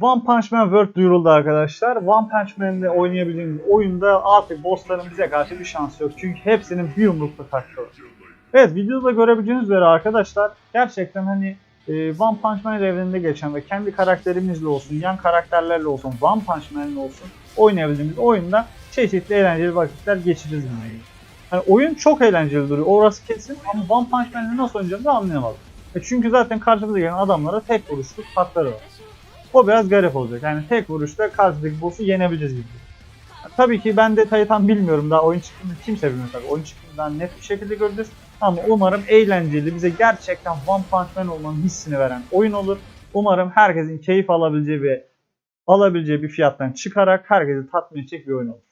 One Punch Man World duyuruldu arkadaşlar. One Punch Man'le oynayabildiğimiz oyunda artık bossların bize karşı bir şansı yok. Çünkü hepsinin bir yumrukta var. Evet videoda görebileceğiniz üzere arkadaşlar gerçekten hani e, One Punch Man evreninde geçen ve kendi karakterimizle olsun, yan karakterlerle olsun, One Punch Man'le olsun oynayabildiğimiz oyunda çeşitli eğlenceli vakitler geçiririz yani. Yani oyun çok eğlenceli duruyor. Orası kesin ama One Punch Man'le nasıl oynayacağımızı anlayamadım. E çünkü zaten karşımıza gelen adamlara tek vuruşluk hatları var. O biraz garip olacak. Yani tek vuruşta karşıdaki boss'u yenebileceğiz gibi. Tabii ki ben detayı tam bilmiyorum. Daha oyun çıktığında kimse bilmiyor tabii. Oyun çıktığında daha net bir şekilde göreceğiz. Ama umarım eğlenceli, bize gerçekten One Punch Man olmanın hissini veren oyun olur. Umarım herkesin keyif alabileceği ve alabileceği bir fiyattan çıkarak herkesi tatmin edecek bir oyun olur.